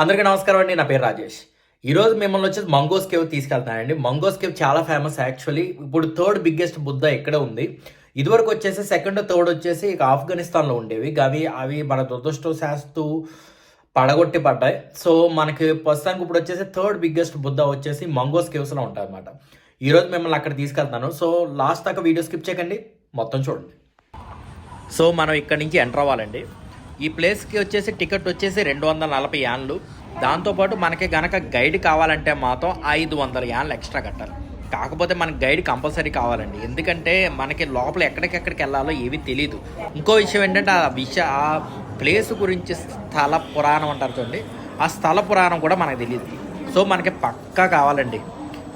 అందరికీ నమస్కారం అండి నా పేరు రాజేష్. ఈరోజు మిమ్మల్ని వచ్చేసి మంగోస్ కేవ్ తీసుకెళ్తానండి మంగోస్ కేవ్ చాలా ఫేమస్ యాక్చువల్లీ ఇప్పుడు థర్డ్ బిగ్గెస్ట్ బుద్ధ ఎక్కడ ఉంది? ఇదివరకు వచ్చేసి సెకండ్ థర్డ్ వచ్చేసి ఇక ఆఫ్ఘనిస్తాన్లో ఉండేవి. అవి అవి మన దురదృష్టశాస్తు పడగొట్టి పడ్డాయి సో మనకి ప్రస్తుతానికి ఇప్పుడు వచ్చేసి థర్డ్ బిగ్గెస్ట్ బుద్ధ వచ్చేసి మంగోస్ కేవ్స్లో ఉంటాయి అనమాట ఈరోజు మిమ్మల్ని అక్కడ తీసుకెళ్తాను సో లాస్ట్ దాకా వీడియో స్కిప్ చేయకండి. మొత్తం చూడండి. సో మనం ఇక్కడ నుంచి ఎంటర్ అవ్వాలండి. ఈ ప్లేస్కి వచ్చేసి టికెట్ వచ్చేసి రెండు వందల నలభై యాన్లు. దాంతోపాటు మనకి గనక గైడ్ కావాలంటే మాత్రం ఐదు వందల యాన్లు ఎక్స్ట్రా కట్టాలి. కాకపోతే మనకి గైడ్ కంపల్సరీ కావాలండి. ఎందుకంటే మనకి లోపల ఎక్కడికెక్కడికి వెళ్ళాలో ఏవి తెలియదు ఇంకో విషయం ఏంటంటే ఆ విషయ ఆ ప్లేస్ గురించి స్థల పురాణం అంటారు చూడండి. ఆ స్థల పురాణం కూడా మనకు తెలియదు సో మనకి పక్కా కావాలండి.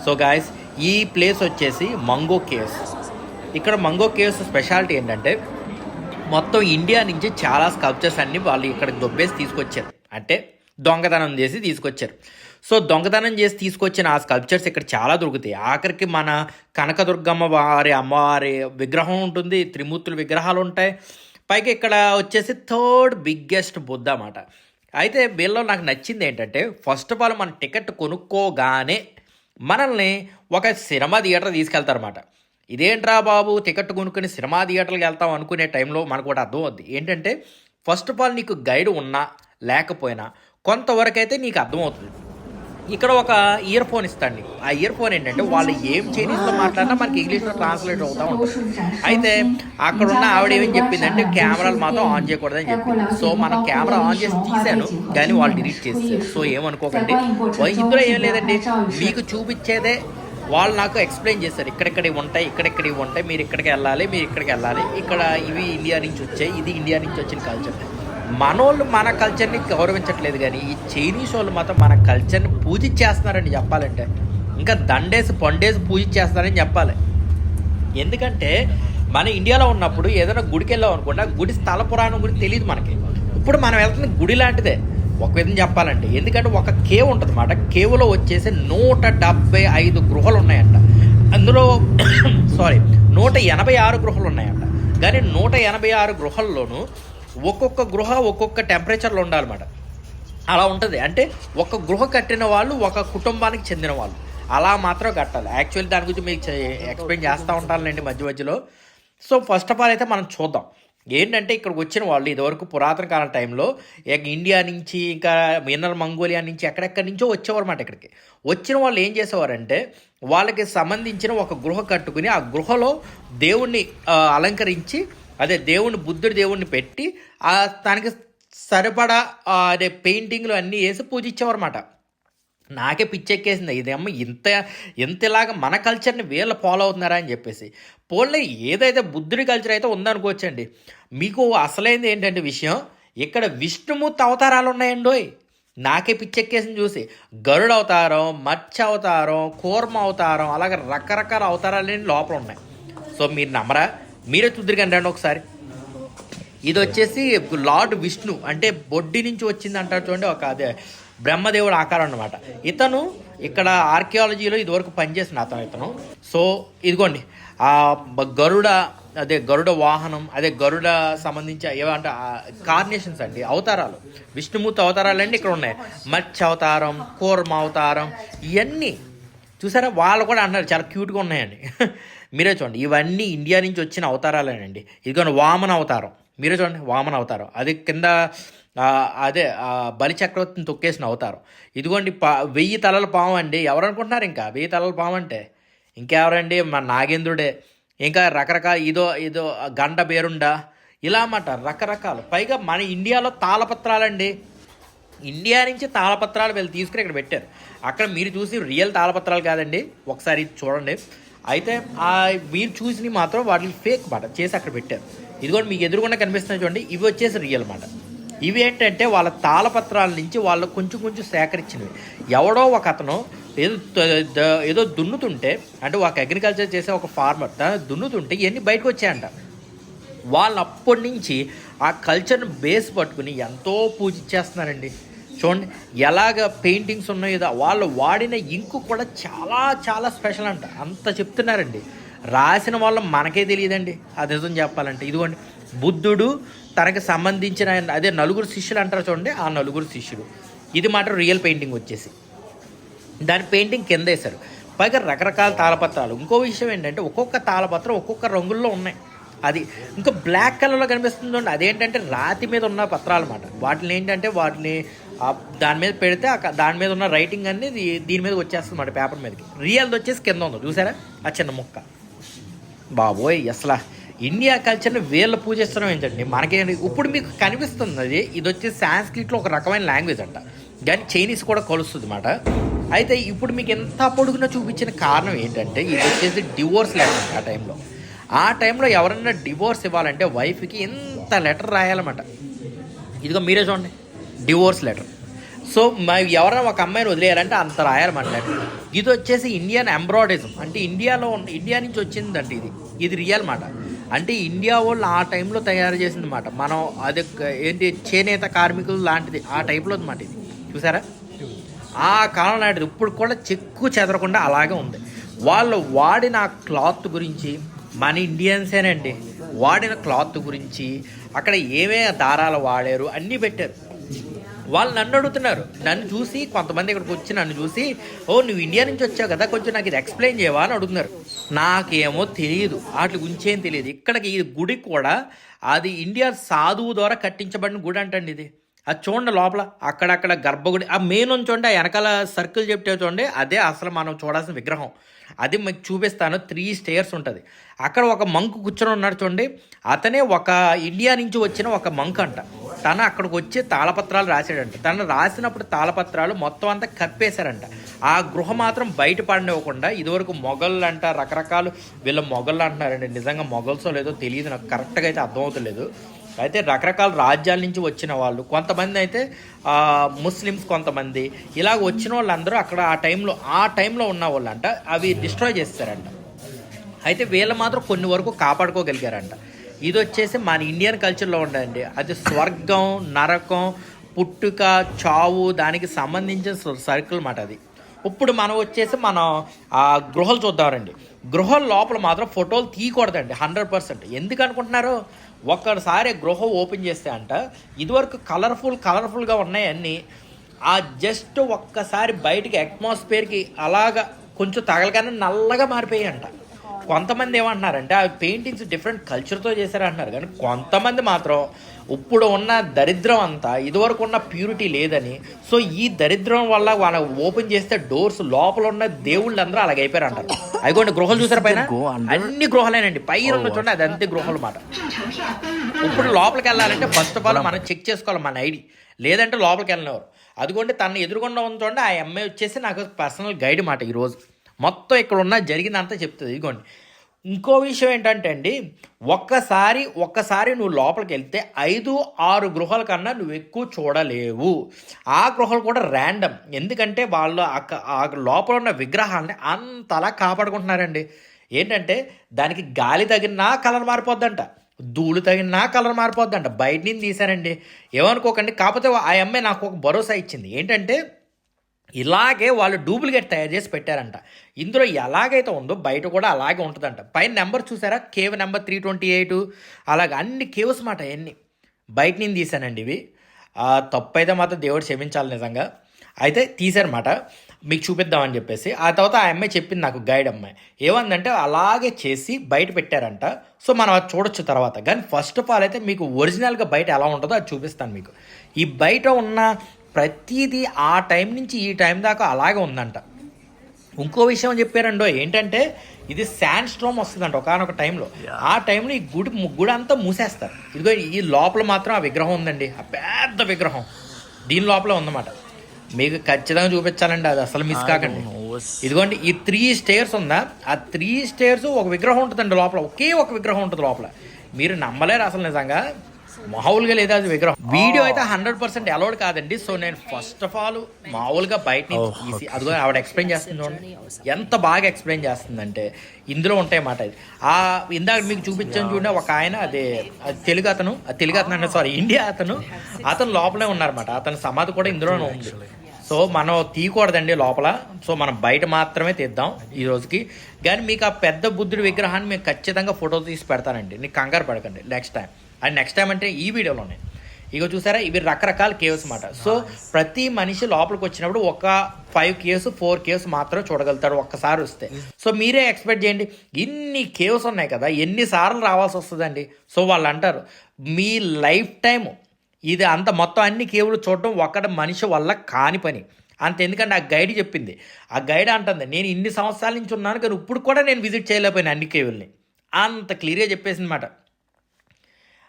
సో గాయస్ ఈ ప్లేస్ వచ్చేసి మంగో కేవ్స్. ఇక్కడ మంగో కేవ్స్ స్పెషాలిటీ ఏంటంటే మొత్తం ఇండియా నుంచి చాలా స్కల్ప్చర్స్ అన్ని వాళ్ళు ఇక్కడ దొబ్బేసి తీసుకొచ్చారు. అంటే దొంగతనం చేసి తీసుకొచ్చారు. సో దొంగతనం చేసి తీసుకొచ్చిన ఆ స్కల్ప్చర్స్ ఇక్కడ చాలా దొరుకుతాయి. ఆఖరికి మన కనకదుర్గమ్మ వారి అమ్మవారి విగ్రహం ఉంటుంది త్రిమూర్తుల విగ్రహాలు ఉంటాయి. పైగా ఇక్కడ వచ్చేసి థర్డ్ బిగ్గెస్ట్ బుద్ధ అన్నమాట. అయితే వీళ్ళలో నాకు నచ్చింది ఏంటంటే ఫస్ట్ ఆఫ్ ఆల్ మన టికెట్ కొనుక్కోగానే మనల్ని ఒక సినిమా థియేటర్ తీసుకెళ్తారన్నమాట. ఇదేంట్రా బాబు టికెట్ కొనుక్కొని సినిమా థియేటర్కి వెళ్తాం అనుకునే టైంలో మనకు కూడా అర్థం అవుద్ది. ఏంటంటే ఫస్ట్ ఆఫ్ ఆల్ నీకు గైడ్ ఉన్నా లేకపోయినా కొంతవరకైతే నీకు అర్థమవుతుంది ఇక్కడ ఒక ఇయర్ ఫోన్ ఇస్తాండి. ఆ ఇయర్ ఫోన్ ఏంటంటే వాళ్ళు ఏం చైనీస్లో మాట్లాడినా మనకి ఇంగ్లీష్లో ట్రాన్స్లేట్ అవుతా ఉంటుంది. అయితే అక్కడ ఉన్న ఆవిడ ఏమని చెప్పిందంటే కెమెరాలు మాత్రం ఆన్ చేయకూడదని చెప్పింది. సో మనం కెమెరా ఆన్ చేసి తీశాను కానీ వాళ్ళు డిలీట్ చేస్తారు సో ఏమనుకోకండి. ఇందులో ఏం లేదండి. మీకు చూపించేదే వాళ్ళు నాకు ఎక్స్ప్లెయిన్ చేశారు ఇక్కడెక్కడివి ఉంటాయి ఇక్కడెక్కడివి ఉంటాయి మీరు ఇక్కడికి వెళ్ళాలి మీరు ఇక్కడికి వెళ్ళాలి ఇక్కడ ఇవి ఇండియా నుంచి వచ్చాయి ఇది ఇండియా నుంచి వచ్చిన కల్చర్ మనోళ్ళు మన కల్చర్ని గౌరవించట్లేదు కానీ ఈ చైనీస్ వాళ్ళు మాత్రం మన కల్చర్ని పూజ చేస్తున్నారని చెప్పాలంటే ఇంకా దండేసి పండేసి పూజించేస్తున్నారని చెప్పాలి. ఎందుకంటే మన ఇండియాలో ఉన్నప్పుడు ఏదైనా గుడికి వెళ్ళాం అనుకుంటే గుడి స్థల పురాణం గురించి తెలియదు మనకి. ఇప్పుడు మనం వెళ్తున్న గుడి లాంటిదే. ఒక విధంగా చెప్పాలంటే ఎందుకంటే ఒక కేవ్ ఉంటుంది అన్నమాట కేవ్లో వచ్చేసి నూట డెబ్బై ఐదు గృహలు ఉన్నాయంట. అందులో సారీ నూట ఎనభై ఆరు గృహలు ఉన్నాయంట. కానీ నూట ఎనభై ఆరు గృహల్లోనూ ఒక్కొక్క గృహ ఒక్కొక్క టెంపరేచర్లో ఉండాలన్నమాట. అలా ఉంటుంది. అంటే ఒక గృహ కట్టిన వాళ్ళు ఒక కుటుంబానికి చెందిన వాళ్ళు. అలా మాత్రం కట్టాలి. యాక్చువల్లీ దాని గురించి మీకు ఎక్స్ప్లెయిన్ చేస్తూ ఉంటానులేండి మధ్య మధ్యలో. సో ఫస్ట్ ఆఫ్ ఆల్ అయితే మనం చూద్దాం. ఏంటంటే ఇక్కడికి వచ్చిన వాళ్ళు ఇదివరకు పురాతన కాలం టైంలో ఇండియా నుంచి ఇంకా మిన్నర్ మంగోలియా నుంచి ఎక్కడెక్కడి నుంచో వచ్చేవారన్నమాట ఇక్కడికి. వచ్చిన వాళ్ళు ఏం చేసేవారంటే వాళ్ళకి సంబంధించిన ఒక గృహ కట్టుకుని ఆ గృహలో దేవుణ్ణి అలంకరించి అదే దేవుణ్ణి బుద్ధుడి దేవుణ్ణి పెట్టి ఆ తనకి సరిపడా అదే పెయింటింగ్లు అన్నీ వేసి పూజించేవారన్నమాట. నాకే పిచ్చెక్కేసింది. ఇదేమో ఇంత ఇంతలాగా మన కల్చర్ని వీళ్ళు ఫాలో అవుతున్నారా అని చెప్పేసి. పోన్లే ఏదైతే బుద్ధుడి కల్చర్ అయితే ఉందనుకోవచ్చండి. మీకు అసలైంది ఏంటంటే విషయం ఇక్కడ విష్ణుమూర్తి అవతారాలు ఉన్నాయండోయ్ నాకే పిచ్చెక్కేసింది చూసి. గరుడ అవతారం మత్స్య అవతారం కూర్మ అవతారం అలాగే రకరకాల అవతారాలు లోపల ఉన్నాయి సో మీరు నమ్మరా? మీరే చూద్దరికండి రండి ఒకసారి. ఇది వచ్చేసి లార్డ్ విష్ణు అంటే బొడ్డి నుంచి వచ్చింది అంటారు చూడండి ఒక అదే బ్రహ్మదేవుడు ఆకారం అన్నమాట. ఇతను ఇక్కడ ఆర్కియాలజీలో ఇదివరకు పనిచేసిన అతను ఇతను. సో ఇదిగోండి. ఆ గరుడ అదే గరుడ వాహనం అదే గరుడ సంబంధించి ఏమంటే కార్నేషన్స్ అండి అవతారాలు. విష్ణుమూర్తి అవతారాలు అండి ఇక్కడ ఉన్నాయి. మత్స్య అవతారం కూర్మ అవతారం ఇవన్నీ చూసారా? వాళ్ళు కూడా అన్నారు చాలా క్యూట్గా ఉన్నాయండి. మీరే చూడండి ఇవన్నీ ఇండియా నుంచి వచ్చిన అవతారాలేనండి. ఇదిగోండి వామన అవతారం. మీరే చూడండి వామన అవతారం. అది కింద అదే బలి చక్రవర్తిని తొక్కేసిన అవతారం. ఇదిగోండి పా వెయ్యి తలల పాము అండి. ఎవరు అనుకుంటున్నారు ఇంకా? వెయ్యి తలల పాము అంటే? ఇంకెవరండి? మన నాగేంద్రుడే. ఇంకా రకరకాల ఇదో ఇదో గండ బేరుండ ఇలా అన్నమాట రకరకాలు. పైగా మన ఇండియాలో తాళపత్రాలండి. ఇండియా నుంచి తాళపత్రాలు వీళ్ళు తీసుకుని ఇక్కడ పెట్టారు. అక్కడ మీరు చూసి రియల్ తాళపత్రాలు కాదండి. ఒకసారి చూడండి. అయితే ఆ మీరు చూసి మాత్రం వాటిని ఫేక్ మాట చేసి అక్కడ పెట్టారు. ఇది కూడా మీకు ఎదురుగుండా కనిపిస్తున్నాయి చూడండి. ఇవి వచ్చేసి రియల్ మాట ఇవి ఏంటంటే వాళ్ళ తాళపత్రాల నుంచి వాళ్ళు కొంచెం కొంచెం సేకరించినవి. ఎవడో ఒక అతను ఏదో ఏదో దున్నుతుంటే అంటే ఒక అగ్రికల్చర్ చేసే ఒక ఫార్మర్ దున్నుతుంటే ఇవన్నీ బయటకు వచ్చాయంట. వాళ్ళు అప్పటి నుంచి ఆ కల్చర్ని బేస్ పట్టుకుని ఎంతో పూజించేస్తున్నారండి. చూడండి ఎలాగ పెయింటింగ్స్ ఉన్నాయో వాళ్ళు వాడిన ఇంకు కూడా చాలా చాలా స్పెషల్ అంట. అంత చెప్తున్నారండి. రాసిన వాళ్ళు మనకే తెలియదండి. అది నిజం చెప్పాలంటే. ఇదిగోండి బుద్ధుడు తనకి సంబంధించిన అదే నలుగురు శిష్యులు అంటారు చూడండి ఆ నలుగురు శిష్యులు. ఇది మాత్రం రియల్ పెయింటింగ్ వచ్చేసి. దాని పెయింటింగ్ కింద వేశారు. పైగా రకరకాల తాళపత్రాలు. ఇంకో విషయం ఏంటంటే ఒక్కొక్క తాళపత్రం ఒక్కొక్క రంగుల్లో ఉన్నాయి. అది ఇంకా బ్లాక్ కలర్లో కనిపిస్తుంది అదేంటంటే రాతి మీద ఉన్న పత్రాలు అనమాట వాటిని ఏంటంటే వాటిని దాని మీద పెడితే దాని మీద ఉన్న రైటింగ్ అనేది దీని మీద వచ్చేస్తుంది అన్నమాట పేపర్ మీదకి. రియల్ది వచ్చేసి కింద ఉంది. చూసారా? ఆ చిన్న ముక్క. బాబోయ్ అసలు ఇండియా కల్చర్ని వీళ్ళు పూజిస్తడం ఏంటండి? మనకేంటి ఇప్పుడు మీకు కనిపిస్తుంది అది. ఇది వచ్చి సాంస్క్రిట్లో ఒక రకమైన లాంగ్వేజ్ అంట. కానీ చైనీస్ కూడా కలుస్తుంది అన్నమాట. అయితే ఇప్పుడు మీకు ఎంత పొడుగున చూపించిన కారణం ఏంటంటే ఇది వచ్చేసి డివోర్స్ లెటర్ ఆ టైంలో. ఆ టైంలో ఎవరైనా డివోర్స్ ఇవ్వాలంటే వైఫ్కి ఎంత లెటర్ రాయాలన్నమాట. ఇదిగో మీరే చూడండి డివోర్స్ లెటర్ సో ఎవరైనా ఒక అమ్మాయిని వదిలేయాలంటే అంత రాయాలన్నమాట లెటర్ ఇది వచ్చేసి ఇండియన్ ఎంబ్రాయిడరిజం అంటే ఇండియాలో ఇండియా నుంచి వచ్చిందంటే ఇది. ఇది రియల్ మాట. అంటే ఇండియా వాళ్ళు ఆ టైంలో తయారు చేసింది మాట మనం అది ఏంటి చేనేత కార్మికులు లాంటిది. ఆ టైప్లో అనమాట ఇది. చూసారా? ఆ కాలం నాటిది ఇప్పుడు కూడా చెక్కు చెదరకుండా అలాగే ఉంది. వాళ్ళు వాడిన క్లాత్ గురించి మన ఇండియన్సేనండి వాడిన క్లాత్ గురించి అక్కడ ఏమేమి దారాలు వాడారు అన్నీ పెట్టారు. వాళ్ళు నన్ను అడుగుతున్నారు. నన్ను చూసి కొంతమంది ఇక్కడికి వచ్చి నన్ను చూసి ఓ నువ్వు ఇండియా నుంచి వచ్చావు కదా కొంచెం నాకు ఇది ఎక్స్ప్లెయిన్ చేయవా? అని అడుగుతున్నారు. నాకేమో తెలియదు. వాటి గురించి ఏం తెలియదు. ఇక్కడికి ఈ గుడి కూడా అది ఇండియా సాధువు ద్వారా కట్టించబడిన గుడి అంటండి ఇది. అది చూడండి లోపల అక్కడక్కడ గర్భగుడి ఆ మెయిన్ చూడండి ఆ వెనకాల సర్కిల్ చెప్తే చూడండి అదే అసలు మనం చూడాల్సిన విగ్రహం. అది మీకు చూపిస్తాను త్రీ స్టేర్స్ ఉంటుంది. అక్కడ ఒక మంకు కూర్చొని ఉన్నాడు చూడండి అతనే ఒక ఇండియా నుంచి వచ్చిన ఒక మంక్ అంట. తను అక్కడికి వచ్చి తాళపత్రాలు రాశాడంట. తను రాసినప్పుడు తాళపత్రాలు మొత్తం అంతా కప్పేశారంట. ఆ గృహ మాత్రం బయట పడనివ్వకుండా ఇదివరకు మొగళ్ళు అంట రకరకాలు వీళ్ళ మొగళ్ళు అంటున్నారండి. నిజంగా మొగల్సో లేదో తెలియదు నాకు కరెక్ట్గా అయితే అర్థమవుతలేదు. అయితే రకరకాల రాజ్యాల నుంచి వచ్చిన వాళ్ళు కొంతమంది అయితే ముస్లిమ్స్ కొంతమంది ఇలాగ వచ్చిన వాళ్ళందరూ అక్కడ ఆ టైంలో ఆ టైంలో ఉన్న వాళ్ళంట అవి డిస్ట్రాయ్ చేస్తారంట. అయితే వీళ్ళు మాత్రం కొన్ని వరకు కాపాడుకోగలిగారంట. ఇది వచ్చేసి మన ఇండియన్ కల్చర్లో ఉండండి అది స్వర్గం నరకం పుట్టుక చావు దానికి సంబంధించిన సర్కిల్ మాట అది. ఇప్పుడు మనం వచ్చేసి మనం ఆ గృహలు చూద్దామండి. గృహల లోపల మాత్రం ఫోటోలు తీయకూడదండి హండ్రెడ్ పర్సెంట్ ఎందుకు అనుకుంటున్నారు? ఒక్కసారి గృహ ఓపెన్ చేస్తే అంట ఇదివరకు కలర్ఫుల్ కలర్ఫుల్గా ఉన్నాయన్నీ ఆ జస్ట్ ఒక్కసారి బయటికి అట్మాస్ఫియర్కి అలాగా కొంచెం తగలగానే నల్లగా మారిపోయాయంట కొంతమంది ఏమంటున్నారంటే ఆ పెయింటింగ్స్ డిఫరెంట్ కల్చర్తో చేశారంటున్నారు. కానీ కొంతమంది మాత్రం ఇప్పుడు ఉన్న దరిద్రం అంతా ఇదివరకు ఉన్న ప్యూరిటీ లేదని సో ఈ దరిద్రం వల్ల వాళ్ళ ఓపెన్ చేస్తే డోర్స్ లోపల ఉన్న దేవుళ్ళు అందరూ అలాగ అయిపోయారు అంటారు అయిగోండి గృహలు చూసారు పైన? అన్ని గృహాలేనండి. పైన ఉన్న చూడండి అది అంతే గృహాలు మాట. ఇప్పుడు లోపలికి వెళ్ళాలంటే ఫస్ట్ ఆఫ్ ఆల్ మనం చెక్ చేసుకోవాలి మన ఐడి లేదంటే లోపలికి వెళ్ళినవారు అదిగోండి తను ఎదురుకుండా ఉంచండి ఆ అమ్మాయి వచ్చేసి నాకు పర్సనల్ గైడ్ మాట ఈరోజు. మొత్తం ఇక్కడ ఉన్న జరిగిందంతా చెప్తుంది. ఇదిగోండి ఇంకో విషయం ఏంటంటే అండి ఒక్కసారి ఒక్కసారి నువ్వు లోపలికి వెళ్తే ఐదు ఆరు గృహాల కన్నా నువ్వు ఎక్కువ చూడలేవు. ఆ గృహాలు కూడా ర్యాండమ్ ఎందుకంటే వాళ్ళు అక్క- ఆ లోపల ఉన్న విగ్రహాలని అంతలా కాపాడుకుంటున్నారండి. ఏంటంటే దానికి గాలి తగినా కలర్ మారిపోద్దంట. ధూళి తగినా కలర్ మారిపోద్దంట. బయట నుంచి తీశారండి ఏమనుకోకండి కాకపోతే ఆ అమ్మాయి నాకు ఒక భరోసా ఇచ్చింది. ఏంటంటే ఇలాగే వాళ్ళు డూప్లికేట్ తయారు చేసి పెట్టారంట. ఇందులో ఎలాగైతే ఉందో బయట కూడా అలాగే ఉంటుందంట. పైన నెంబర్ చూసారా? Cave number three twenty eight. అలాగే అన్ని కేవ్స్ మాట అన్నీ బయట నేను తీశానండి ఇవి. తప్పు అయితే మాత్రం దేవుడు క్షమించాలి నిజంగా. అయితే తీశారన్నమాట మీకు చూపిద్దామని చెప్పేసి. ఆ తర్వాత ఆ అమ్మాయి చెప్పింది నాకు గైడ్ అమ్మాయి. ఏమందంటే అలాగే చేసి బయట పెట్టారంట. సో మనం అది చూడొచ్చు తర్వాత. కానీ ఫస్ట్ ఆఫ్ ఆల్ అయితే మీకు ఒరిజినల్గా బయట ఎలా ఉంటుందో అది చూపిస్తాను మీకు. ఈ బయట ఉన్న ప్రతిదీ ఆ టైం నుంచి ఈ టైం దాకా అలాగే ఉందంట. ఇంకో విషయం చెప్పారండో ఏంటంటే ఇది శాండ్ స్ట్రోమ్ వస్తుందంట ఒకనొక టైంలో. ఆ టైంలో ఈ గుడి గుడి అంతా మూసేస్తారు. ఇదిగో ఈ లోపల మాత్రం ఆ విగ్రహం ఉందండి. ఆ పెద్ద విగ్రహం. దీని లోపల ఉందన్నమాట. మీకు ఖచ్చితంగా చూపించాలండి అది అసలు మిస్ కాకండి. ఇదిగోండి ఈ త్రీ స్టేర్స్ ఉందా? ఆ త్రీ స్టేర్స్ ఒక విగ్రహం ఉంటుందండి లోపల. ఒకే ఒక విగ్రహం ఉంటుంది లోపల. మీరు నమ్మలేరు అసలు నిజంగా. మామూలుగా లేదా అది విగ్రహం. వీడియో అయితే హండ్రెడ్ పర్సెంట్ అలౌడ్ కాదండి. సో నేను ఫస్ట్ ఆఫ్ ఆల్ మామూలుగా బయట నుంచి అదిగో ఆవిడ ఎక్స్ప్లెయిన్ చేస్తుంది ఎంత బాగా ఎక్స్ప్లెయిన్ చేస్తుందంటే ఇందులో ఉంటాయి మాట అది ఆ ఇందాక మీకు చూపించాను చూడండి ఒక ఆయన అదే తెలుగు అతను తెలుగు అతను అంటే సారీ ఇండియా అతను అతను లోపలే ఉన్నారన్నమాట. అతని సమాధి కూడా ఇందులోనే ఉంది. సో మనం తీయకూడదండి లోపల. సో మనం బయట మాత్రమే తీద్దాం ఈ రోజుకి. కానీ మీకు ఆ పెద్ద బుద్ధుడి విగ్రహాన్ని మీకు ఖచ్చితంగా ఫోటో తీసి పెడతానండి. నీకు కంగారు పడకండి. Next time and next time అంటే ఈ వీడియోలోనే ఇక చూసారా? ఇవి రకరకాల కేవ్స్ అన్నమాట. సో ప్రతి మనిషి లోపలికి వచ్చినప్పుడు ఒక ఫైవ్ కేవ్స్ ఫోర్ కేవ్స్ మాత్రం చూడగలుగుతారు ఒక్కసారి వస్తే. సో మీరే ఎక్స్పెక్ట్ చేయండి ఇన్ని కేవ్స్ ఉన్నాయి కదా ఎన్నిసార్లు రావాల్సి వస్తుందండి? సో వాళ్ళు అంటారు మీ లైఫ్ టైం ఇది అంత మొత్తం అన్ని కేవులు చూడటం ఒక్కడ మనిషి వల్ల కాని పని. అంత ఎందుకంటే ఆ గైడ్ చెప్పింది. ఆ గైడ్ అంటుంది నేను ఇన్ని సంవత్సరాల నుంచి ఉన్నాను కానీ ఇప్పుడు కూడా నేను విజిట్ చేయలేకపోయాను అన్ని కేవుల్ని. అంత క్లియర్గా చెప్పేసింది అనమాట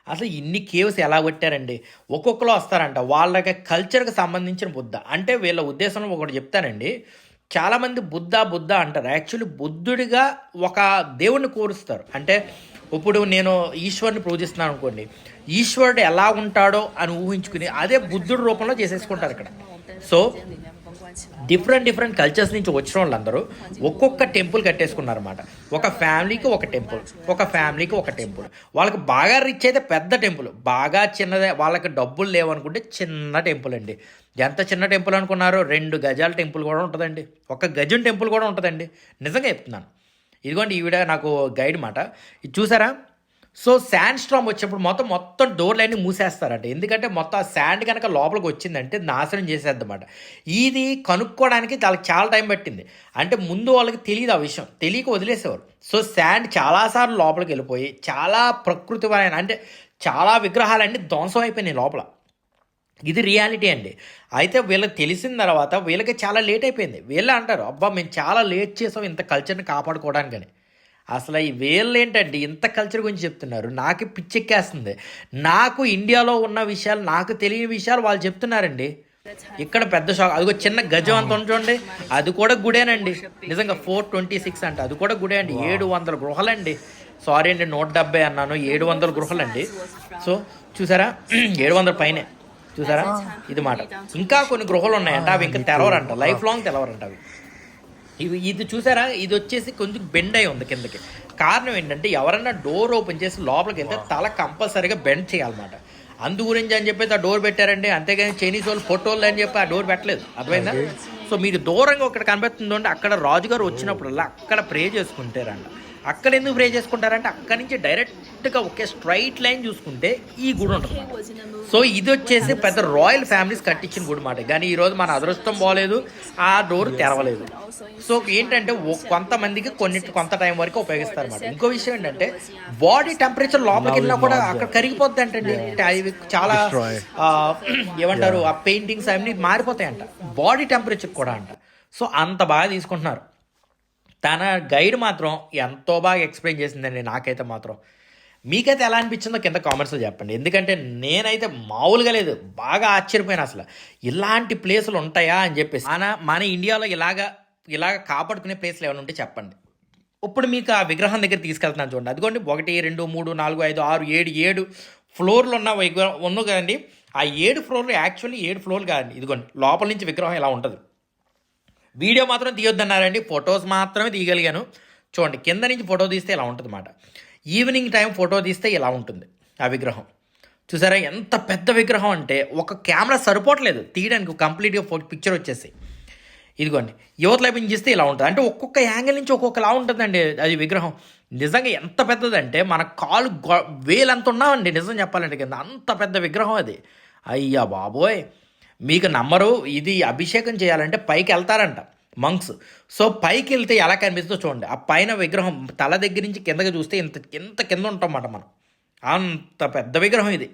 అసలు ఇన్ని కేవ్స్ ఎలా పెట్టారండి ఒక్కొక్కరు వస్తారంట. వాళ్ళకి కల్చర్కి సంబంధించిన బుద్ధ. అంటే వీళ్ళ ఉద్దేశంలో ఒకటి చెప్తానండి. చాలామంది బుద్ధ బుద్ధ అంటారు. యాక్చువల్లీ బుద్ధుడిగా ఒక దేవుణ్ణి కోరుస్తారు. అంటే ఇప్పుడు నేను ఈశ్వరుని పూజిస్తున్నాను అనుకోండి. ఈశ్వరుడు ఎలా ఉంటాడో అని ఊహించుకుని అదే బుద్ధుడి రూపంలో చేసేసుకుంటారు ఇక్కడ. సో డిఫరెంట్ డిఫరెంట్ కల్చర్స్ నుంచి వచ్చిన వాళ్ళందరూ ఒక్కొక్క టెంపుల్ కట్టేసుకున్నారన్నమాట. ఒక ఫ్యామిలీకి ఒక టెంపుల్ ఒక ఫ్యామిలీకి ఒక టెంపుల్ వాళ్ళకి బాగా రిచ్ అయితే పెద్ద టెంపుల్ బాగా చిన్నదే వాళ్ళకి డబ్బులు లేవనుకుంటే చిన్న టెంపుల్ అండి. ఎంత చిన్న టెంపుల్ అనుకున్నారు రెండు గజాల టెంపుల్ కూడా ఉంటుందండి. ఒక గజం టెంపుల్ కూడా ఉంటుందండి. నిజంగా చెప్తున్నాను. ఇదిగోండి ఈవిడ నాకు గైడ్ మాట. ఇది చూసారా? సో శాండ్ స్ట్రామ్ వచ్చినప్పుడు మొత్తం మొత్తం డోర్లన్నీ మూసేస్తారంట. ఎందుకంటే మొత్తం ఆ శాండ్ కనుక లోపలికి వచ్చిందంటే నాశనం చేసేద్దన్నమాట ఇది కనుక్కోవడానికి వాళ్ళకి చాలా టైం పట్టింది. అంటే ముందు వాళ్ళకి తెలియదు ఆ విషయం. తెలియక వదిలేసేవారు. సో శాండ్ చాలాసార్లు లోపలికి వెళ్ళిపోయి చాలా ప్రకృతిపరమైన అంటే చాలా విగ్రహాలన్నీ ధ్వంసం అయిపోయినాయి లోపల. ఇది రియాలిటీ అండి. అయితే వీళ్ళకి తెలిసిన తర్వాత వీళ్ళకి చాలా లేట్ అయిపోయింది. వీళ్ళే అంటారు అబ్బా మేము చాలా లేట్ చేసాం ఇంత కల్చర్ని కాపాడుకోవడానికని. అసలు ఈ వీళ్ళు ఏంటండి ఇంత కల్చర్ గురించి చెప్తున్నారు? నాకు పిచ్చెక్కేస్తుంది. నాకు ఇండియాలో ఉన్న విషయాలు నాకు తెలియని విషయాలు వాళ్ళు చెప్తున్నారండి. ఇక్కడ పెద్ద షాక్. అదిగో చిన్న గజం అంత ఉంది చూడండి. అది కూడా గుడేనండి. నిజంగా ఫోర్ ట్వంటీ సిక్స్ అంటే. అది కూడా గుడే అండి. ఏడు వందల గృహలండి. సారీ అండి నూట డెబ్బై అన్నాను. ఏడు వందల గృహలండి. సో చూసారా? ఏడు వందల పైనే. చూసారా? ఇది మాట. ఇంకా కొన్ని గృహలు ఉన్నాయంట. అవి ఇంకా తెరవరంట. లైఫ్ లాంగ్ తెరవరంట అవి. ఇవి ఇది చూసారా? ఇది వచ్చేసి కొంచెం బెండ్ అయి ఉంది కిందకి. కారణం ఏంటంటే ఎవరన్నా డోర్ ఓపెన్ చేసి లోపలికి వెళ్తే తల కంపల్సరీగా బెండ్ చేయాలన్నమాట. అందు గురించి అని చెప్పేసి ఆ డోర్ పెట్టారండి అంతేగాని చైనీస్ వాళ్ళు ఫోటోలు అని చెప్పి ఆ డోర్ పెట్టలేదు. అర్థమైందా? సో మీరు దూరంగా ఒకటి కనిపిస్తుందో అంటే అక్కడ రాజుగారు వచ్చినప్పుడల్లా అక్కడ ప్రే చేసుకుంటారంట. అక్కడ ఎందుకు ప్రే చేసుకుంటారంటే అక్కడ నుంచి డైరెక్ట్గా ఒకే స్ట్రైట్ లైన్ చూసుకుంటే ఈ గుడి ఉంటుంది సో ఇది వచ్చేసి పెద్ద రాయల్ ఫ్యామిలీస్ కట్టించిన గుడి మాట. కానీ ఈరోజు మన అదృష్టం బాగలేదు ఆ డోర్ తెరవలేదు. సో ఏంటంటే కొంతమందికి కొన్నిటి కొంత టైం వరకు ఉపయోగిస్తారు అనమాట ఇంకో విషయం ఏంటంటే బాడీ టెంపరేచర్ లోపలికి వెళ్ళినా కూడా అక్కడ కరిగిపోద్ది అంటండి ఇవి చాలా ఏమంటారు ఆ పెయింటింగ్స్ అన్ని మారిపోతాయంట. బాడీ టెంపరేచర్ కూడా అంట. సో అంత బాగా తీసుకుంటున్నారు. తన గైడ్ మాత్రం ఎంతో బాగా ఎక్స్ప్లెయిన్ చేసిందండి నాకైతే మాత్రం. మీకైతే ఎలా అనిపించిందో కింద కామెంట్స్లో చెప్పండి. ఎందుకంటే నేనైతే మామూలుగా లేదు బాగా ఆశ్చర్యపోయాను అసలు. ఇలాంటి ప్లేసులు ఉంటాయా అని చెప్పేసి. మన మన ఇండియాలో ఇలాగ ఇలాగ కాపాడుకునే ప్లేస్లు ఏమైనా ఉంటే చెప్పండి. ఇప్పుడు మీకు ఆ విగ్రహం దగ్గర తీసుకెళ్తున్నాను చూడండి. అదిగోండి ఒకటి రెండు మూడు నాలుగు ఐదు ఆరు ఏడు ఏడు ఫ్లోర్లు ఉన్న విగ్రహం ఉన్ను కదండి. ఆ ఏడు ఫ్లోర్లు యాక్చువల్లీ ఏడు ఫ్లోర్లు కాదండి. ఇదిగోండి లోపల నుంచి విగ్రహం ఇలా ఉంటుంది. వీడియో మాత్రం తీయొద్దన్నారండి. ఫొటోస్ మాత్రమే తీయగలిగాను. చూడండి కింద నుంచి ఫోటో తీస్తే ఇలా ఉంటుంది అన్నమాట ఈవినింగ్ టైం ఫోటో తీస్తే ఇలా ఉంటుంది ఆ విగ్రహం. చూసారా ఎంత పెద్ద విగ్రహం అంటే ఒక కెమెరా సరిపోవట్లేదు తీయడానికి కంప్లీట్గా ఫోటో పిక్చర్ వచ్చేసి. ఇదిగోండి యువత వైపు ఇలా ఉంటుంది. అంటే ఒక్కొక్క యాంగిల్ నుంచి ఒక్కొక్కలా ఉంటుందండి అది విగ్రహం. నిజంగా ఎంత పెద్దదంటే మన కాలు గొ- వేలంత ఉన్నామండి నిజం చెప్పాలంటే కింద అంత పెద్ద విగ్రహం అది. అయ్యా బాబోయ్! మీకు నమ్మరు ఇది అభిషేకం చేయాలంటే పైకి వెళ్తారంట మంక్స్ సో పైకి వెళ్తే ఎలా కనిపిస్తుందో చూడండి. ఆ పైన విగ్రహం తల దగ్గర నుంచి కిందకి చూస్తే ఇంత ఇంత కింద ఉంటామన్నమాట మనం. అంత పెద్ద విగ్రహం ఇది.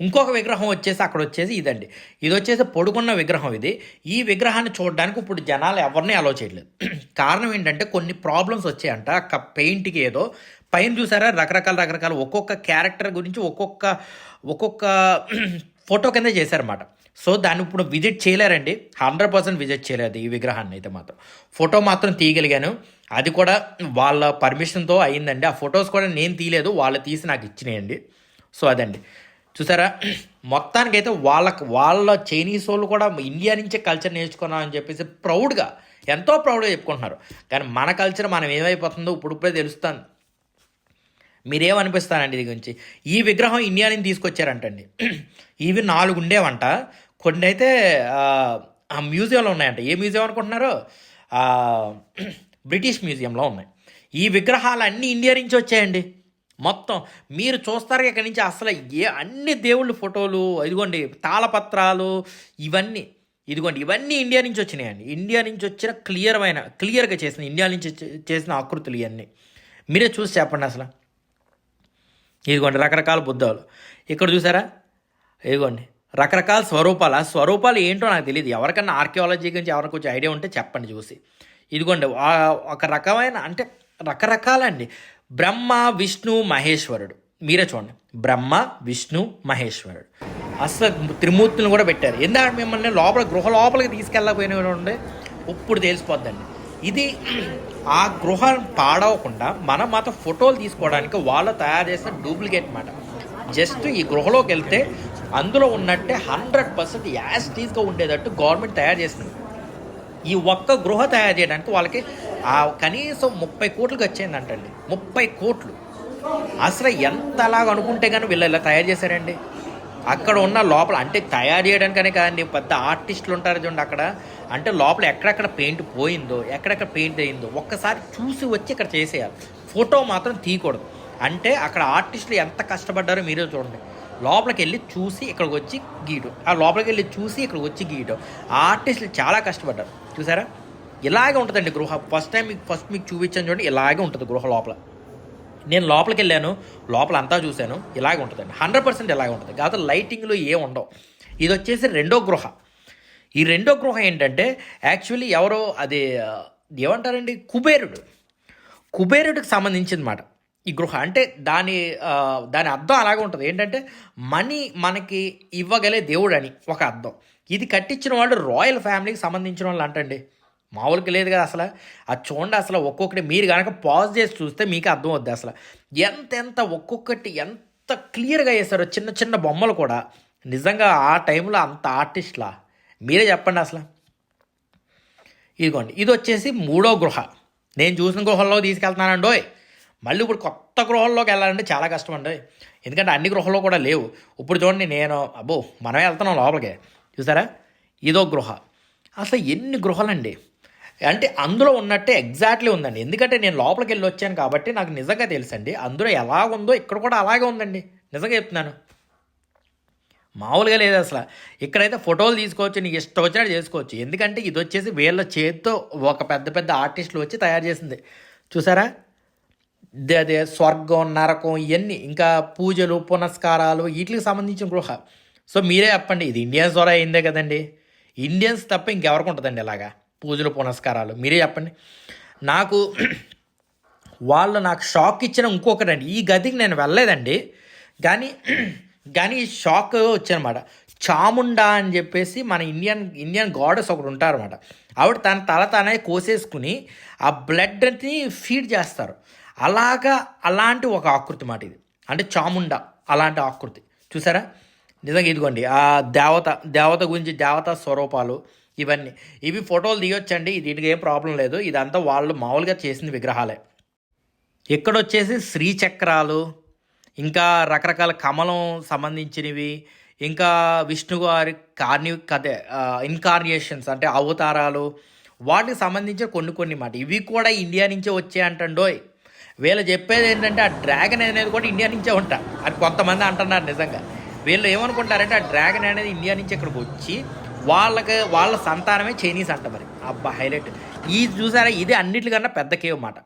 ఇంకొక విగ్రహం వచ్చేసి అక్కడ వచ్చేసి ఇదండి. ఇది వచ్చేసి పొడుగున్న విగ్రహం ఇది. ఈ విగ్రహాన్ని చూడడానికి ఇప్పుడు జనాలు ఎవరిని అలో చేయలేదు కారణం ఏంటంటే కొన్ని ప్రాబ్లమ్స్ వచ్చాయంట. అక్క పెయింట్కి ఏదో. పైన చూసారా రకరకాల రకరకాల ఒక్కొక్క క్యారెక్టర్ గురించి ఒక్కొక్క ఒక్కొక్క ఫోటో కింద చేశారన్నమాట. సో దాన్ని ఇప్పుడు విజిట్ చేయలేరండి. హండ్రెడ్ పర్సెంట్ విజిట్ చేయలేదు ఈ విగ్రహాన్ని అయితే మాత్రం. ఫోటో మాత్రం తీయగలిగాను. అది కూడా వాళ్ళ పర్మిషన్తో అయిందండి. ఆ ఫొటోస్ కూడా నేను తీయలేదు. వాళ్ళు తీసి నాకు ఇచ్చినాయండి. సో అదండి. చూసారా? మొత్తానికైతే వాళ్ళకి వాళ్ళ చైనీస్ వాళ్ళు కూడా ఇండియా నుంచే కల్చర్ నేర్చుకున్నాం అని చెప్పేసి ప్రౌడ్గా ఎంతో ప్రౌడ్గా చెప్పుకుంటున్నారు. కానీ మన కల్చర్ మనం ఏమైపోతుందో ఇప్పుడు ఇప్పుడే తెలుస్తాను. మీరేమనిపిస్తానండి ఇది గురించి? ఈ విగ్రహం ఇండియా నుంచి తీసుకొచ్చారంటండి. ఇవి నాలుగు ఉండేవంట. కొన్ని అయితే ఆ, మ్యూజియంలో ఉన్నాయంట. ఏ మ్యూజియం అనుకుంటున్నారు? బ్రిటిష్ మ్యూజియంలో ఉన్నాయి. ఈ విగ్రహాలు అన్నీ ఇండియా నుంచి వచ్చాయండి. మొత్తం మీరు చూస్తారు ఇక్కడి నుంచి అసలు ఏ అన్ని దేవుళ్ళ ఫోటోలు ఇదిగోండి తాళపత్రాలు ఇవన్నీ. ఇదిగోండి ఇవన్నీ ఇండియా నుంచి వచ్చినాయండి. ఇండియా నుంచి వచ్చిన క్లియర్మైన క్లియర్గా చేసిన ఇండియా నుంచి చేసిన ఆకృతులు ఇవన్నీ. మీరే చూసి చెప్పండి అసలు. ఇదిగోండి రకరకాల బుద్ధాలు ఇక్కడ చూసారా? ఇదిగోండి రకరకాల స్వరూపాలు. ఆ స్వరూపాలు ఏంటో నాకు తెలియదు ఎవరికన్నా ఆర్కియాలజీ గురించి ఎవరికి కొంచెం ఐడియా ఉంటే చెప్పండి చూసి. ఇదిగోండి ఒక రకమైన అంటే రకరకాలండి. బ్రహ్మ విష్ణు మహేశ్వరుడు. మీరే చూడండి. బ్రహ్మ విష్ణు మహేశ్వరుడు. అసలు త్రిమూర్తులను కూడా పెట్టారు. ఎందుకంటే మిమ్మల్ని లోపల గృహ లోపలికి తీసుకెళ్ళకపోయినా ఉండే ఇప్పుడు తెలిసిపోద్దండి. ఇది ఆ గృహ పాడవకుండా మనం మాత్రం ఫోటోలు తీసుకోవడానికి వాళ్ళు తయారు చేసిన డూప్లికేట్ మాట. జస్ట్ ఈ గృహలోకి వెళ్తే అందులో ఉన్నట్టే హండ్రెడ్ పర్సెంట్ యాస్టీస్గా ఉండేటట్టు గవర్నమెంట్ తయారు చేసింది. ఈ ఒక్క గృహ తయారు చేయడానికి వాళ్ళకి ఆ కనీసం ముప్పై కోట్లకి వచ్చిందంటండి ముప్పై కోట్లు. అసలు ఎంత అలాగ అనుకుంటే కానీ వీళ్ళు ఇలా తయారు చేశారండి? అక్కడ ఉన్న లోపల అంటే తయారు చేయడానికనే కాదండి పెద్ద ఆర్టిస్టులు ఉంటారు చూడండి అక్కడ. అంటే లోపల ఎక్కడెక్కడ పెయింట్ పోయిందో ఎక్కడెక్కడ పెయింట్ అయిందో ఒక్కసారి చూసి వచ్చి ఇక్కడ చేసేయాలి. ఫోటో మాత్రం తీయకూడదు. అంటే అక్కడ ఆర్టిస్టులు ఎంత కష్టపడ్డారో మీరే చూడండి. లోపలికి వెళ్ళి చూసి ఇక్కడికి వచ్చి గీయడం. ఆ లోపలికి వెళ్ళి చూసి ఇక్కడికి వచ్చి గీయడం. ఆ ఆర్టిస్టులు చాలా కష్టపడ్డారు. చూసారా? ఇలాగే ఉంటుందండి గృహ. ఫస్ట్ టైం మీకు ఫస్ట్ మీకు చూపించాను చూడండి ఇలాగే ఉంటుంది గృహ లోపల. నేను లోపలికి వెళ్ళాను లోపల అంతా చూశాను ఇలాగే ఉంటుందండి. హండ్రెడ్ పర్సెంట్ ఇలాగ ఉంటుంది. కాదు లైటింగ్లు ఏం ఉండవు. ఇది వచ్చేసి రెండో గృహ. ఈ రెండో గృహ ఏంటంటే యాక్చువల్లీ ఎవరో అది ఏమంటారండి? కుబేరుడు. కుబేరుడికి సంబంధించింది మాట ఈ గృహ. అంటే దాని దాని అర్థం అలాగే ఉంటుంది. ఏంటంటే మనీ మనకి ఇవ్వగలే దేవుడు అని ఒక అర్థం. ఇది కట్టించిన వాళ్ళు రాయల్ ఫ్యామిలీకి సంబంధించిన వాళ్ళు అంటండి. మామూలుగా లేదు కదా అసలు. అది చూడండి అసలు ఒక్కొక్కటి మీరు కనుక పాజ్ చేసి చూస్తే మీకు అర్థం అవుద్ది అసలు. ఎంత ఎంత ఒక్కొక్కటి ఎంత క్లియర్గా వేశారో చిన్న చిన్న బొమ్మలు కూడా. నిజంగా ఆ టైంలో అంత ఆర్టిస్ట్లా మీరే చెప్పండి అసలు. ఇదిగోండి ఇది వచ్చేసి మూడో గృహ. నేను చూసిన గృహల్లో తీసుకెళ్తున్నానండోయ్ మళ్ళీ ఇప్పుడు కొత్త గృహల్లోకి వెళ్ళాలంటే చాలా కష్టం అండి ఎందుకంటే అన్ని గృహల్లో కూడా లేవు. ఇప్పుడు చూడండి నేను అబ్బో మనమే వెళ్తున్నాం లోపలికి. చూసారా? ఇదో గృహ. అసలు ఎన్ని గృహాలండి? అంటే అందులో ఉన్నట్టే ఎగ్జాక్ట్లీ ఉందండి. ఎందుకంటే నేను లోపలికి వెళ్ళి వచ్చాను కాబట్టి నాకు నిజంగా తెలుసండి. అందులో ఎలా ఉందో ఇక్కడ కూడా అలాగే ఉందండి. నిజంగా చెప్తున్నాను. మామూలుగా లేదు అసలు. ఇక్కడైతే ఫోటోలు తీసుకోవచ్చు నీకు ఇష్టం వచ్చినట్టు చేసుకోవచ్చు. ఎందుకంటే ఇది వచ్చేసి వీళ్ళ చేతితో ఒక పెద్ద పెద్ద ఆర్టిస్టులు వచ్చి తయారు చేసింది. చూసారా? దే- అదే స్వర్గం నరకం ఇవన్నీ. ఇంకా పూజలు పునస్కారాలు వీటికి సంబంధించిన గృహ. సో మీరే చెప్పండి ఇది ఇండియన్స్ ద్వారా అయిందే కదండి. ఇండియన్స్ తప్ప ఇంకెవరికి ఉంటుందండి ఇలాగా పూజలు పునస్కారాలు. మీరే చెప్పండి. నాకు వాళ్ళు నాకు షాక్ ఇచ్చిన ఇంకొకటండి. ఈ గదికి నేను వెళ్ళలేదండి. కానీ కానీ షాక్ వచ్చానమాట. చాముండా అని చెప్పేసి మన ఇండియన్ ఇండియన్ గాడెస్ ఒకటి ఉంటారన్నమాట. ఆవిడ తన తల తనే కోసేసుకుని ఆ బ్లడ్ని ఫీడ్ చేస్తారు. అలాగా అలాంటి ఒక ఆకృతి మాట ఇది. అంటే చాముండా అలాంటి ఆకృతి. చూసారా? నిజంగా ఇదిగోండి ఆ దేవత దేవత గురించి దేవత స్వరూపాలు ఇవన్నీ. ఇవి ఫోటోలు తీయొచ్చండి దీనికి ఏం ప్రాబ్లం లేదు. ఇదంతా వాళ్ళు మామూలుగా చేసిన విగ్రహాలే. ఇక్కడ వచ్చేసి శ్రీచక్రాలు ఇంకా రకరకాల కమలం సంబంధించినవి ఇంకా విష్ణు గారి కార్ని కదే ఇన్కార్నియేషన్స్ అంటే అవతారాలు వాటికి సంబంధించిన కొన్ని కొన్ని మాట. ఇవి కూడా ఇండియా నుంచే వచ్చే అంటండోయ్ వీళ్ళు చెప్పేది ఏంటంటే ఆ డ్రాగన్ అనేది కూడా ఇండియా నుంచే ఉంటా అని కొంతమంది అంటున్నారు నిజంగా. వీళ్ళు ఏమనుకుంటారంటే ఆ డ్రాగన్ అనేది ఇండియా నుంచి ఇక్కడికి వచ్చి వాళ్ళకి వాళ్ళ సంతానమే చైనీస్ అంట మరి. అబ్బా హైలైట్. ఈ చూసారా ఇది అన్నిటికన్నా పెద్ద కేవ్ మాట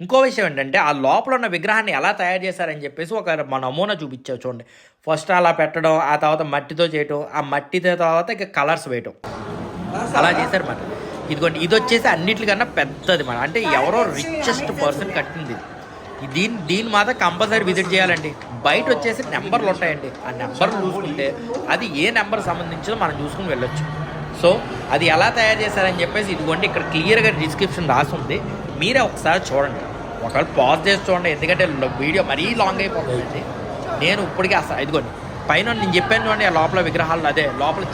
ఇంకో విషయం ఏంటంటే ఆ లోపల ఉన్న విగ్రహాన్ని ఎలా తయారు చేశారని చెప్పేసి ఒక మా నమూనా చూపించావు చూడండి. ఫస్ట్ అలా పెట్టడం ఆ తర్వాత మట్టితో చేయటం ఆ మట్టితో తర్వాత ఇక కలర్స్ వేయటం. అలా చేశారు మాట ఇదిగోండి ఇది వచ్చేసి అన్నిటికన్నా పెద్దది మన అంటే ఎవరో రిచెస్ట్ పర్సన్ కట్టింది ఇది. దీని దీని మాత్రం కంపల్సరీ విజిట్ చేయాలండి. బయట వచ్చేసి నెంబర్లు ఉంటాయండి. ఆ నెంబర్లు చూసుకుంటే అది ఏ నెంబర్ సంబంధించిందో మనం చూసుకుని వెళ్ళొచ్చు. సో అది ఎలా తయారు చేశారని చెప్పేసి ఇదిగోండి ఇక్కడ క్లియర్గా డిస్క్రిప్షన్ రాసి ఉంది మీరే ఒకసారి చూడండి. ఒకవేళ పాజ్ చేసి చూడండి ఎందుకంటే వీడియో మరీ లాంగ్ అయిపోతుందండి. నేను ఇప్పటికీ అసలు ఇదిగోండి పైన నేను చెప్పాను చూడండి ఆ లోపల విగ్రహాలు అదే లోపల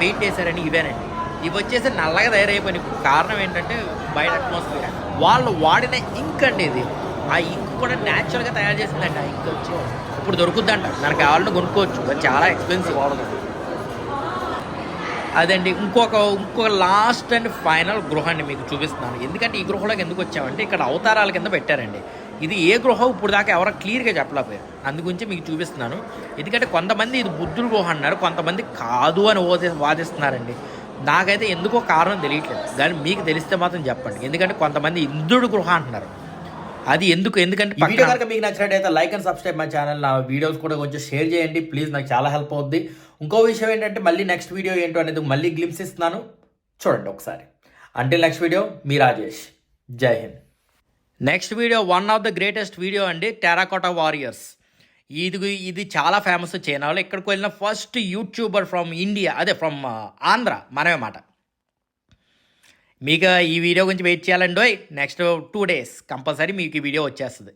పెయింట్ వేశారని ఇవేనండి. ఇవి వచ్చేసి నల్లగా తయారైపోయినాయి. ఇప్పుడు కారణం ఏంటంటే బయట అట్మాస్ఫియర్. వాళ్ళు వాడిన ఇంక్ అండి ఇది. ఆ ఇంక్ కూడా న్యాచురల్గా తయారు చేసిందండి. ఆ ఇంక్ వచ్చి ఇప్పుడు దొరుకుద్దంట. మనకు కావాలని కొనుక్కోవచ్చు. అది చాలా ఎక్స్పెన్సివ్ అదండి ఇంకొక ఇంకొక లాస్ట్ అండ్ ఫైనల్ గృహాన్ని మీకు చూపిస్తున్నాను. ఎందుకంటే ఈ గృహలోకి ఎందుకు వచ్చామంటే ఇక్కడ అవతారాల కింద పెట్టారండి. ఇది ఏ గృహం ఇప్పుడు దాకా ఎవరో క్లియర్గా చెప్పలేకపోయారు. అందుగురించి మీకు చూపిస్తున్నాను. ఎందుకంటే కొంతమంది ఇది బుద్ధుడు గృహ అన్నారు కొంతమంది కాదు అని వాది వాదిస్తున్నారండి. నాకైతే ఎందుకో కారణం తెలియట్లేదు. కానీ మీకు తెలిస్తే మాత్రం చెప్పండి. ఎందుకంటే కొంతమంది ఇంద్రుడు గృహ అంటున్నారు. అది ఎందుకు? ఎందుకంటే వీడియో కనుక మీకు నచ్చినట్టయితే like and subscribe my channel. నా వీడియోస్ కూడా కొంచెం షేర్ చేయండి. ప్లీజ్ నాకు చాలా హెల్ప్ అవుద్ది. ఇంకో విషయం ఏంటంటే మళ్ళీ నెక్స్ట్ వీడియో ఏంటో అనేది మళ్ళీ గ్లిమ్స్ ఇస్తున్నాను. చూడండి ఒకసారి. అంటే next video me Rajesh. Jai Hind. Next video one of the greatest video అండి టెరాకోటా వారియర్స్ ఇది ఇది చాలా ఫేమస్ చైనాలో ఇక్కడికి వెళ్ళిన ఫస్ట్ యూట్యూబర్ ఫ్రమ్ ఇండియా అదే ఫ్రమ్ ఆంధ్ర మనమే మాట. మీకు ఈ వీడియో గురించి వెయిట్ చేయాలండి నెక్స్ట్ టూ డేస్ కంపల్సరీ మీకు ఈ వీడియో వచ్చేస్తుంది.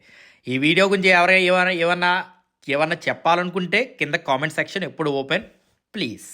ఈ వీడియో గురించి ఎవరైనా ఏమైనా ఏమన్నా ఏమన్నా చెప్పాలనుకుంటే కింద కామెంట్ సెక్షన్ ఎప్పుడు ఓపెన్ ప్లీజ్